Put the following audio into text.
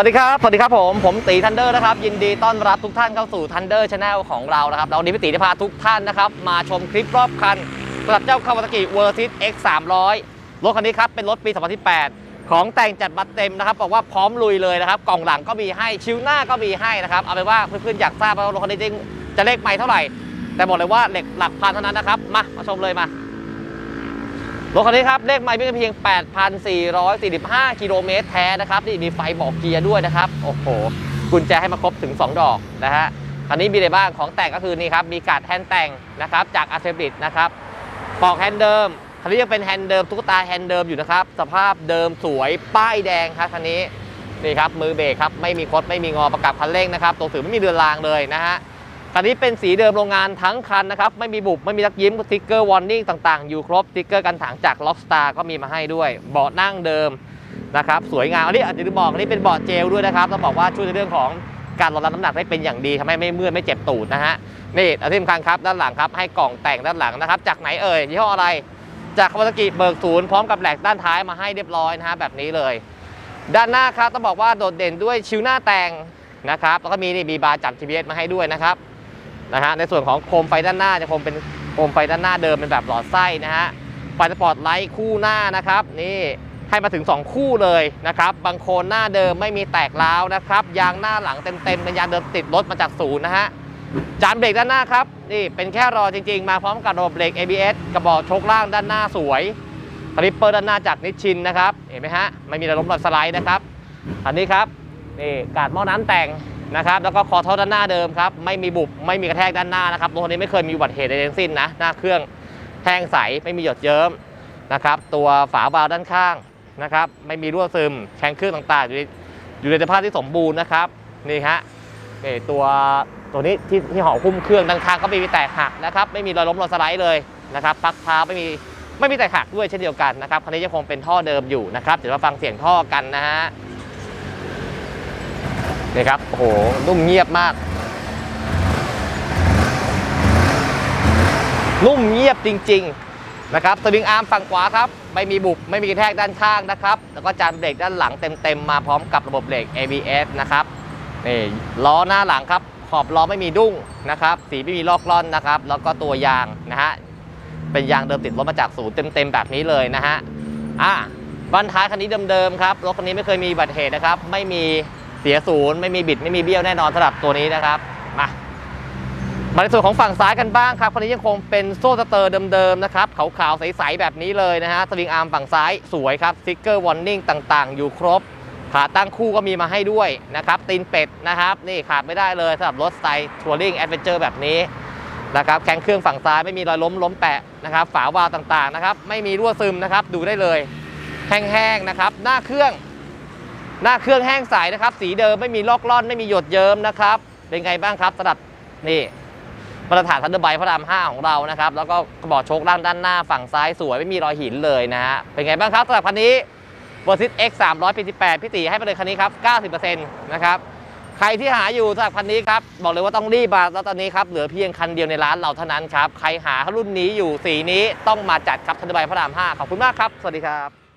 วัสดีครับ สวัสดีครับผม ผมตีทันเดอร์นะครับ ยินดีต้อนรับทุกท่านเข้าสู่ทันเดอร์ชาแนลของเรานะครับแล้ววันนี้พี่ตีจะพาทุกท่านนะครับ มาชมคลิปรอบคันสำหรับเจ้าคาวาซากิเวอร์ซิส X 300รถคันนี้ครับ เป็นรถปี 2018 ของแต่งจัดมาเต็มนะครับ บอกว่าพร้อมลุยเลยนะครับ กล่องหลังก็มีให้ ชิวหน้าก็มีให้นะครับ เอาเป็นว่าเพื่อนๆอยากทราบว่ารถคันนี้จะเลขไม่เท่าไหร่ แต่บอกเลยว่าเหล็กหลักพันเท่านั้นนะครับ มา มาชมเลยมา รถคันนี้ครับเลขไมล์เพียง 8,445 กิโลเมตรแท้นะครับนี่มีไฟบอกเกียร์ด้วยนะครับ โอ้โห กุญแจให้มาครบถึง 2 ดอกนะฮะคันนี้มีอะไรบ้างของแต่งก็คือนี่ครับ มีการ์ดแฮนด์แต่งนะครับจากอาร์เซบิดนะครับปอกแฮนด์เดิม คันนี้ยังเป็นแฮนด์เดิมตุ๊กตาแฮนด์เดิมอยู่นะครับ สภาพเดิมสวยป้ายแดงครับคันนี้นี่ครับมือเบรกครับไม่มีคดไม่มีงอประกับคันเร่งนะครับตัวถือไม่มีเรือนรางเลยนะฮะ คันนี้เป็นสีเดิมโรงงานทั้งคันนะครับ ไม่มีบุบ ไม่มีรักยิ้มสติ๊กเกอร์วอร์นิ่งต่างๆ อยู่ครบสติ๊กเกอร์กันถังจากล็อกสตาร์ก็มีมาให้ด้วย เบาะนั่งเดิมนะครับ สวยงาม อันนี้อาจจะบอกอันนี้เป็นเบาะเจลด้วยนะครับต้องบอกว่าช่วยในเรื่องของการลดน้ำหนักได้เป็นอย่างดีทำให้ไม่เมื่อยไม่เจ็บตูดนะฮะ นี่อันที่สำคัญครับด้านหลังครับ ให้กล่องแต่งด้านหลังนะครับ จากไหนเอ่ยยี่ห้ออะไร จากคาวาซากิเบิกศูนย์พร้อมกับแหลกด้านท้ายมาให้เรียบร้อยนะฮะแบบนี้เลย ด้านหน้าครับต้องบอกว่าโดดเด่นด้วยชิวหน้าแต่งนะครับแล้วก็มีนี่มีบาร์จับ GPS มาให้ด้วยนะครับ นะฮะในส่วนของโคมไฟด้านหน้าจะคงเป็นโคมไฟด้านหน้าเดิมเป็นแบบหลอดไส้นะฮะไฟสปอร์ตไลท์คู่หน้านะครับ นี่ให้มาถึง 2 คู่เลยนะครับ บางโคนหน้าเดิมไม่มีแตกร้าวนะครับ ยางหน้าหลังเต็มๆเป็นยางเดิมติดรถมาจากศูนย์นะฮะ จานเบรกด้านหน้าครับ นี่เป็นแค่รอจริงๆ มาพร้อมกับระบบเบรก ABS กระบอกโชคล่างด้านหน้าสวยคลิปเปอร์ด้านหน้าจากนิชชินนะครับ เห็นไหมฮะ ไม่มีระล้มรอยสไลด์นะครับ อันนี้ครับ นี่กาดหม้อน้ำแต่ง นะครับแล้วก็คอท่อด้านหน้าเดิมครับไม่มีบุบไม่มีกระแทกด้านหน้านะครับรถคันนี้ไม่เคยมีอุบัติเหตุใดทั้งสิ้นนะหน้าเครื่องแห้งใสไม่มีหยดเยิ้มนะครับตัวฝาบาล์วด้านข้างนะครับไม่มีรั่วซึมแข้งเครื่องต่างๆ อยู่ในอยู่ในสภาพที่สมบูรณ์นะครับนี่ฮะตัวตัวนี้ที่ที่ห่อคุ้มเครื่องด้านข้างก็ไม่มีแตกหักนะครับไม่มีรอยล้มรอยสไลด์เลยนะครับปักเท้าไม่มีไม่มีแตกหักด้วยเช่นเดียวกันนะครับคันนี้ยังคงเป็นท่อเดิมอยู่นะครับเดี๋ยวมาฟังเสียงท่อกันนะฮะ นี่ครับโอ้โหนุ่มเงียบมาก นุ่มเงียบจริง ๆ นะครับสวิงอาร์มฝั่งขวาครับ ไม่มีบุบไม่มีกระแทกด้านข้างนะครับ แล้วก็จานเบรกด้านหลังเต็มๆมาพร้อมกับระบบเบรก ABS นะครับนี่ล้อหน้าหลังครับ ขอบล้อไม่มีดุ้งนะครับ สีไม่มีลอกล่อนนะครับ แล้วก็ตัวยางนะฮะเป็นยางเดิมติดรถมาจากศูนย์เต็มๆแบบนี้เลยนะฮะอะบันท้ายคันนี้เดิมๆครับรถคันนี้ไม่เคยมีบัติเหตุนะครับ ไม่มี เสียศูนย์ไม่มีบิดไม่มีเบี้ยวแน่นอนสำหรับตัวนี้นะครับมามาในส่วนของฝั่งซ้ายกันบ้างครับคันนี้ยังคงเป็นโซ่สเตอร์เดิมๆนะครับขาวๆใสๆแบบนี้เลยนะฮะสวิงอาร์มฝั่งซ้ายสวยครับสติ๊กเกอร์วอร์นิ่งต่างๆ อยู่ครบ ขาตั้งคู่ก็มีมาให้ด้วยนะครับตีนเป็ดนะครับนี่ขาดไม่ได้เลยสำหรับรถสไตล์ทัวริงแอดเวนเจอร์แบบนี้นะครับแข้งเครื่องฝั่งซ้ายไม่มีรอยล้มล้มแปะนะครับฝาวาล์วต่างๆนะครับไม่มีรั่วซึมนะครับดูได้เลยแห้งๆนะครับหน้าเครื่อง หน้าเครื่องแห้งใสนะครับ สีเดิมไม่มีลอกล่อนไม่มีหยดเยิ้มนะครับ เป็นไงบ้างครับสำหรับนี่มาตรฐานทันเดอร์ไบพระราม5ของเรานะครับ แล้วก็กระบอกโชคล่างด้านหน้าฝั่งซ้ายสวยไม่มีรอยหินเลยนะฮะเป็นไงบ้างครับสำหรับคันนี้บอร์ซิต X 300ปี18พี่ตีให้ไปเลยคันนี้ครับ 90%นะครับใครที่หาอยู่สำหรับคันนี้ครับ บอกเลยว่าต้องรีบมาแล้วตอนนี้ครับเหลือเพียงคันเดียวในร้านเราเท่านั้นครับ ใครหารุ่นนี้อยู่สีนี้ต้องมาจัดครับทันเดอร์ไบพระราม5ขอบคุณมากครับ สวัสดีครับ